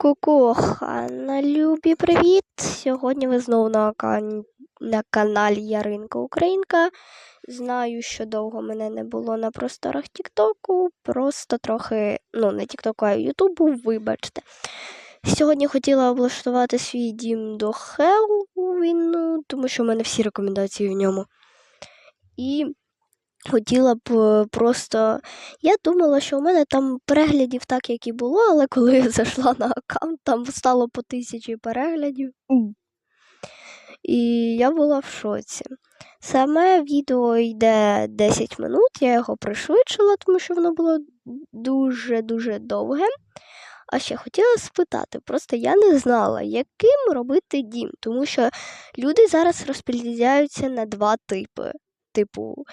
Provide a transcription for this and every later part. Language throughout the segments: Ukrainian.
Кукуха, любі привіт! Сьогодні ви знову на, кан... на каналі Яринка Українка. Знаю, що довго мене не було на просторах Тіктоку, просто трохи, ну, не Тіктоку, а Ютубу, вибачте. Сьогодні хотіла облаштувати свій дім до Хеллоуіну, тому що в мене всі рекомендації в ньому. І хотіла б е, просто. Я думала, що у мене там переглядів так, як і було, але коли я зайшла на аккаунт, там стало по тисячі переглядів. І я була в шоці. Саме відео йде 10 минут, я його пришвидшила, тому що воно було дуже-дуже довге. А ще хотіла спитати, просто я не знала, яким робити дім, тому що люди зараз розподіляються на два типи. Типу,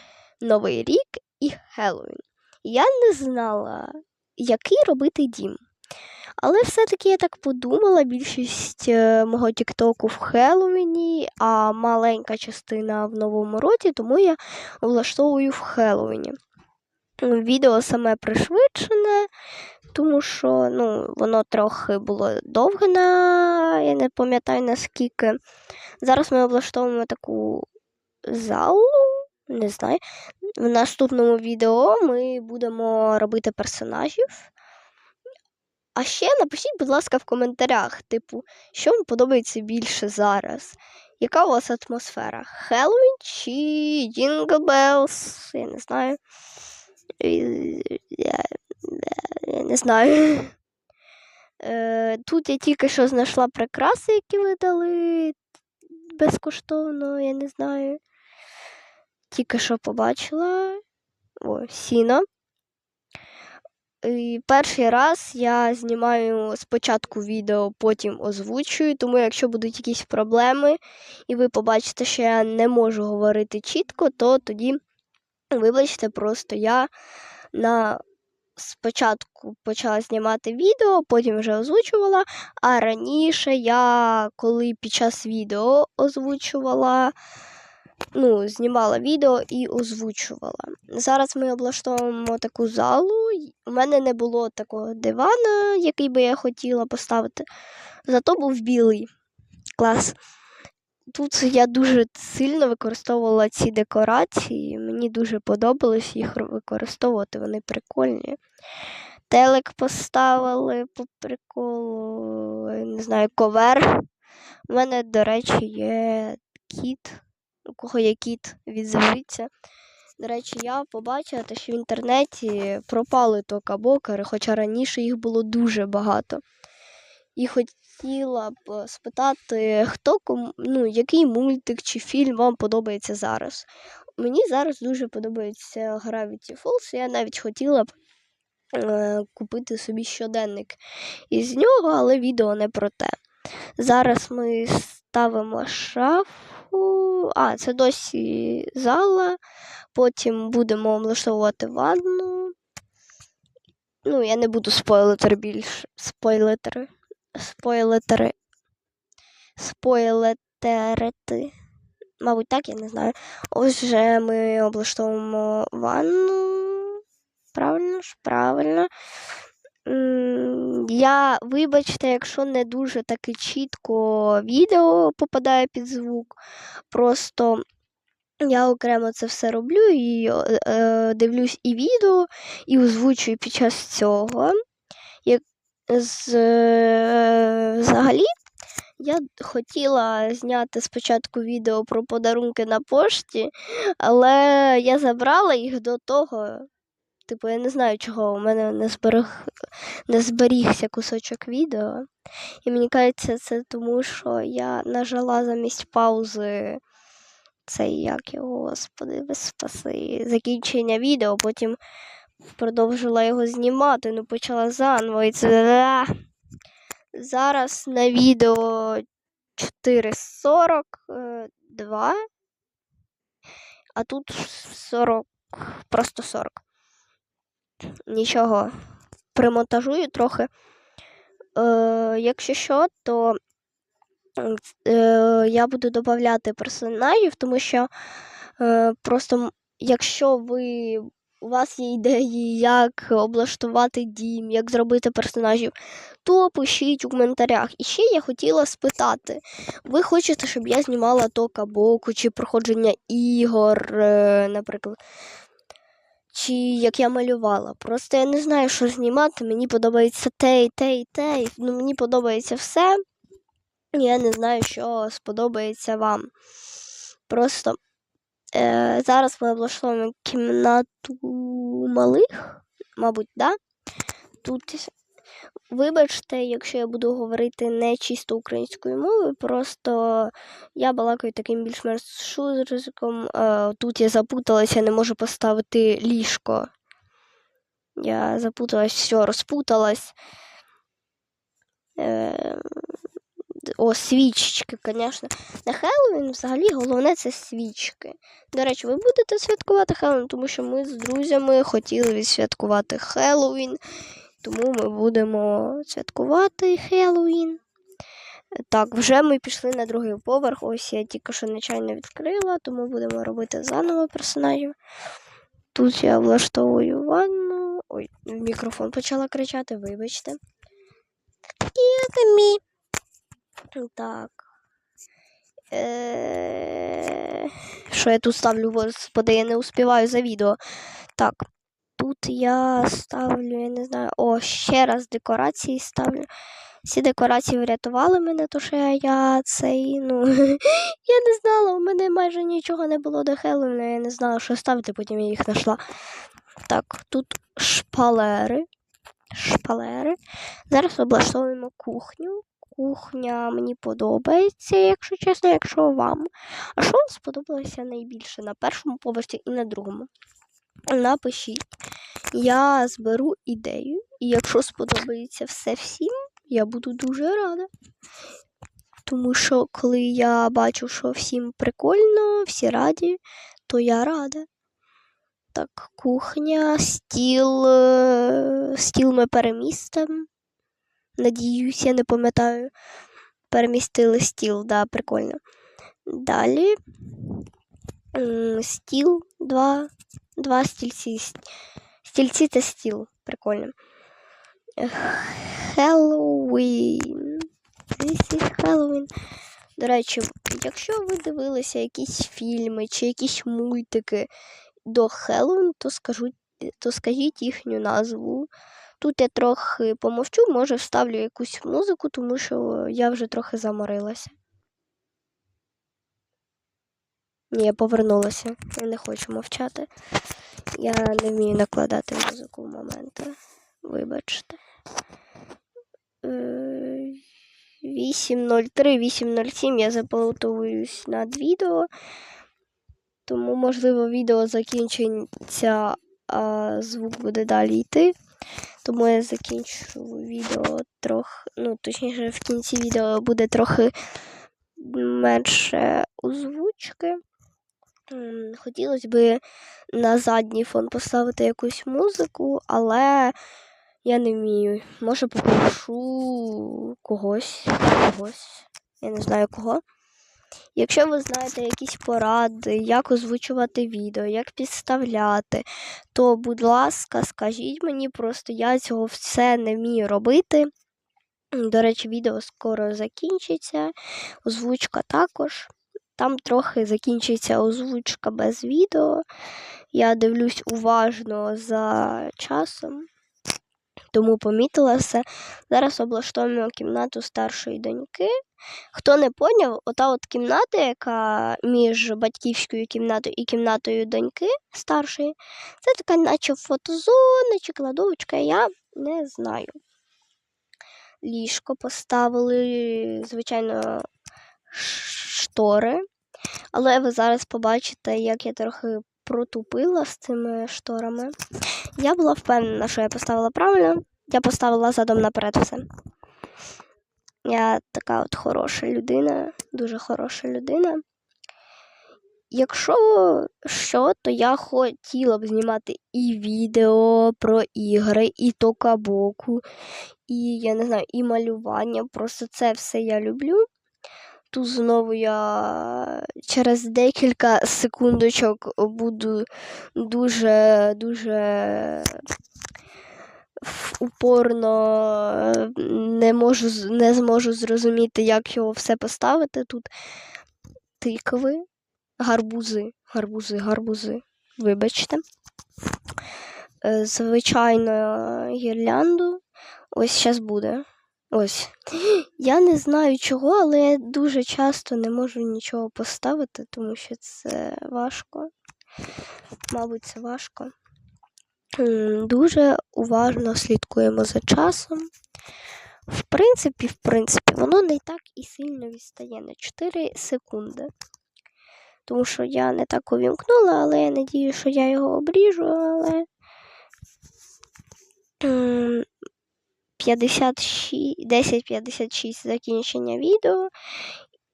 Новий рік і Хеллоуін. Я не знала, який робити дім. Але все-таки я так подумала, більшість е, мого Тіктоку в Хеллоуіні, а маленька частина в Новому році, тому я влаштовую в Хеллоуіні. Відео саме пришвидшене, тому що ну, воно трохи було довге на я не пам'ятаю наскільки. Зараз ми облаштовуємо таку залу, не знаю. В наступному відео ми будемо робити персонажів. А ще напишіть, будь ласка, в коментарях, типу, що вам подобається більше зараз. Яка у вас атмосфера? Хеллоуін чи Jingle Bells? Я не знаю. Я, я не знаю. Е, Тут я тільки що знайшла прикраси, які ви дали безкоштовно, я не знаю. Тільки що побачила О, сіно. І перший раз я знімаю спочатку відео, потім озвучую, тому якщо будуть якісь проблеми, і ви побачите, що я не можу говорити чітко, то тоді, вибачте, просто я на спочатку почала знімати відео, потім вже озвучувала, а раніше я, коли під час відео озвучувала ну, знімала відео і озвучувала. Зараз ми облаштовуємо таку залу. У мене не було такого дивана, який би я хотіла поставити. Зато був білий клас. Тут я дуже сильно використовувала ці декорації, мені дуже подобалось їх використовувати, вони прикольні. Телек поставили по приколу, не знаю, ковер. У мене, до речі, є кіт у кого є кіт, відзовіться. До речі, я побачила, те, що в інтернеті пропали токабокери, хоча раніше їх було дуже багато. І хотіла б спитати, хто ну, який мультик чи фільм вам подобається зараз. Мені зараз дуже подобається Gravity Falls, я навіть хотіла б е, купити собі щоденник із нього, але відео не про те. Зараз ми ставимо шаф а, це досі зала. Потім будемо облаштовувати ванну. Ну, я не буду спойлетер більше. Спойлетери. Спойлетери. Спойлетерити. Мабуть, так, я не знаю. Ось вже ми облаштовуємо ванну. Правильно ж, правильно. Я, вибачте, якщо не дуже таки чітко відео попадає під звук. Просто я окремо це все роблю і е, дивлюсь і відео, і озвучую під час цього. Як, з, е, Взагалі, я хотіла зняти спочатку відео про подарунки на пошті, але я забрала їх до того. Типу, я не знаю, чого у мене не зберіг, не зберігся кусочок відео. І мені кажеться, це тому, що я нажала замість паузи цей, як його, господи, без спаси, закінчення відео, потім продовжила його знімати, ну почала заново. І це... Зараз на відео 4.42, а тут 40, просто 40 нічого примонтажую трохи. Е, Якщо що, то е, я буду додати персонажів, тому що е, просто якщо ви у вас є ідеї, як облаштувати дім, як зробити персонажів, то пишіть у коментарях. І ще я хотіла спитати: ви хочете, щоб я знімала тока боку чи проходження ігор, е, наприклад. Чи як я малювала. Просто я не знаю, що знімати. Мені подобається те і те і те. Ну, мені подобається все. Я не знаю, що сподобається вам. Просто е, зараз ми облаштовуємо кімнату малих, мабуть, да? Тут, вибачте, якщо я буду говорити не чисто українською мовою, просто я балакаю таким більш-менш шузриком. Тут я запуталася, не можу поставити ліжко. Я запуталась, все, розпуталась. Е, о, свічки, звісно. На Хеллоуін взагалі головне це свічки. До речі, ви будете святкувати Хеллоуін, тому що ми з друзями хотіли відсвяткувати Хеллоуін, тому ми будемо святкувати Хеллоуін. Так, вже ми пішли на другий поверх. Ось я тільки що нечайно відкрила, тому будемо робити заново персонажів. Тут я влаштовую ванну. Ой, мікрофон почала кричати, вибачте. Кітамі. Так. Е, Що я тут ставлю, господи, я не успіваю за відео. Так, тут я ставлю, я не знаю. О, ще раз декорації ставлю. Всі декорації врятували мене, то що я цей, ну, я не знала, у мене майже нічого не було до Хеллоуіна, я не знала, що ставити, потім я їх знайшла. Так, тут шпалери. Шпалери. Зараз облаштовуємо кухню. Кухня мені подобається, якщо чесно, якщо вам. А що вам сподобалося найбільше на першому поверсі і на другому? Напишіть. Я зберу ідею, і якщо сподобається все всім, я буду дуже рада. Тому що коли я бачу, що всім прикольно, всі раді, то я рада. Так, кухня, стіл, е, стіл ми перемістимо. Надіюсь, я не пам'ятаю. Перемістили стіл, да, прикольно. Далі стіл, два, два стільці. Стільці та стіл. Прикольно. Хеллоуін. This is Halloween. До речі, якщо ви дивилися якісь фільми чи якісь мультики до Хеллоуін, то скажуть, то скажіть їхню назву. Тут я трохи помовчу, може вставлю якусь музику, тому що я вже трохи заморилася. Я повернулася. Я не хочу мовчати. Я не вмію накладати музику в моменти. Вибачте. Е, 8.03, 8.07 я заплутовуюсь над відео. Тому, можливо, відео закінчиться, а звук буде далі йти. Тому я закінчу відео трохи, ну, точніше, в кінці відео буде трохи менше озвучки. Хотілося б на задній фон поставити якусь музику, але я не вмію. Може попрошу когось, когось. Я не знаю кого. Якщо ви знаєте якісь поради, як озвучувати відео, як підставляти, то, будь ласка, скажіть мені, просто я цього все не вмію робити. До речі, відео скоро закінчиться, озвучка також. Там трохи закінчиться озвучка без відео. Я дивлюсь уважно за часом, тому помітила все. Зараз облаштовуємо кімнату старшої доньки. Хто не поняв, ота от кімната, яка між батьківською кімнатою і кімнатою доньки старшої, це така, наче фотозона чи кладовочка, я не знаю. Ліжко поставили, звичайно, штори. Але ви зараз побачите, як я трохи протупила з цими шторами. Я була впевнена, що я поставила правильно. Я поставила задом наперед все. Я така от хороша людина, дуже хороша людина. Якщо що, то я хотіла б знімати і відео про ігри, і токабоку, і я не знаю, і малювання. Просто це все я люблю. Тут знову я через декілька секундочок буду дуже дуже упорно не можу не зможу зрозуміти, як його все поставити. Тут тикви, гарбузи, гарбузи, гарбузи. Вибачте. Е, Звичайно, гірлянду. Ось зараз буде. Ось. Я не знаю чого, але я дуже часто не можу нічого поставити, тому що це важко. Мабуть, це важко. Дуже уважно слідкуємо за часом. В принципі, в принципі, воно не так і сильно відстає на 4 секунди. Тому що я не так увімкнула, але я надію, що я його обріжу, але. М, 56, 10.56 закінчення відео.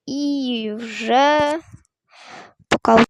І вже поки